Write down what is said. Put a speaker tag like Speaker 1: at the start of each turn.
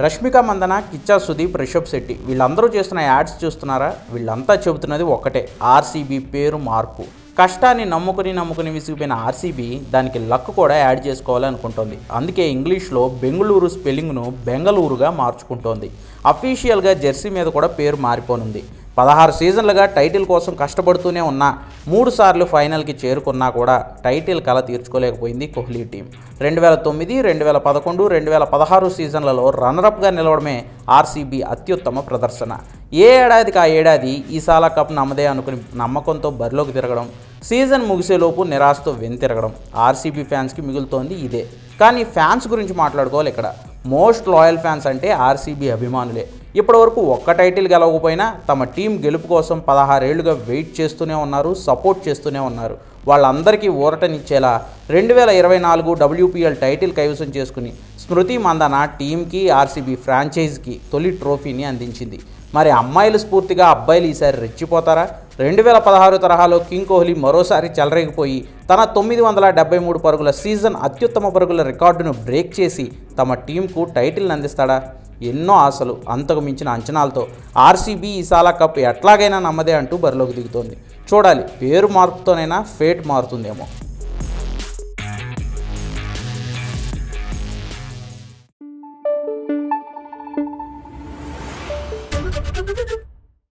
Speaker 1: రష్మిక మందన కిచ్చా సుదీప్ రిషబ్ శెట్టి. వీళ్ళందరూ చేస్తున్న యాడ్స్ చూస్తున్నారా? వీళ్ళంతా చెబుతున్నది ఒకటే ఆర్సీబీ పేరు మార్పు. కష్టాన్ని నమ్ముకుని నమ్ముకుని విసిగిపోయిన ఆర్సీబీ దానికి లక్ కూడా యాడ్ చేసుకోవాలనుకుంటోంది అందుకే ఇంగ్లీష్లో బెంగళూరు స్పెల్లింగ్ను బెంగళూరుగా మార్చుకుంటోంది. అఫీషియల్గా జెర్సీ మీద కూడా పేరు మారిపోనుంది. పదహారు సీజన్లుగా టైటిల్ కోసం కష్టపడుతూనే ఉన్నా మూడు సార్లు ఫైనల్కి చేరుకున్నా కూడా టైటిల్ కల తీర్చుకోలేకపోయింది కోహ్లీ టీం. రెండు వేల తొమ్మిది రెండు వేల పదకొండు రెండు వేల పదహారు సీజన్లలో రన్నరప్గా నిలవడమే ఆర్సీబీ అత్యుత్తమ ప్రదర్శన. ఏ ఏడాదికి ఆ ఏడాది ఈ సాలా కప్ నమ్మదే అనుకుని నమ్మకంతో బరిలోకి తిరగడం సీజన్ ముగిసేలోపు నిరాశతో వెనుతిరగడం ఆర్సీబీ ఫ్యాన్స్కి మిగులుతోంది ఇదే. కానీ ఫ్యాన్స్ గురించి మాట్లాడుకోవాలి ఇక్కడ. మోస్ట్ లాయల్ ఫ్యాన్స్ అంటే ఆర్సీబీ అభిమానులే. ఇప్పటివరకు ఒక్క టైటిల్ గెలవకపోయినా తమ టీం గెలుపు కోసం పదహారేళ్ళుగా వెయిట్ చేస్తూనే ఉన్నారు సపోర్ట్ చేస్తూనే ఉన్నారు. వాళ్ళందరికీ ఊరటనిచ్చేలా రెండు వేల ఇరవై నాలుగు డబ్ల్యూపీఎల్ టైటిల్ కైవసం చేసుకుని స్మృతి మందన టీంకి ఆర్సీబీ ఫ్రాంచైజ్కి తొలి ట్రోఫీని అందించింది. మరి అమ్మాయిలు స్ఫూర్తిగా అబ్బాయిలు ఈసారి రెచ్చిపోతారా? రెండు వేల పదహారు తరహాలో కింగ్ కోహ్లీ మరోసారి చెలరేగిపోయి తన తొమ్మిది వందల డెబ్బై మూడు పరుగుల సీజన్ అత్యుత్తమ పరుగుల రికార్డును బ్రేక్ చేసి తమ టీంకు టైటిల్ని అందిస్తాడా? ఎన్నో ఆశలు. అంతకు మించిన అంచనాలతో ఆర్సీబీ ఈసాలా కప్ ఎట్లాగైనా నమ్మదే అంటూ బరిలోకి దిగుతోంది. చూడాలి పేరు మార్పుతోనైనా ఫేట్ మారుతుందేమో.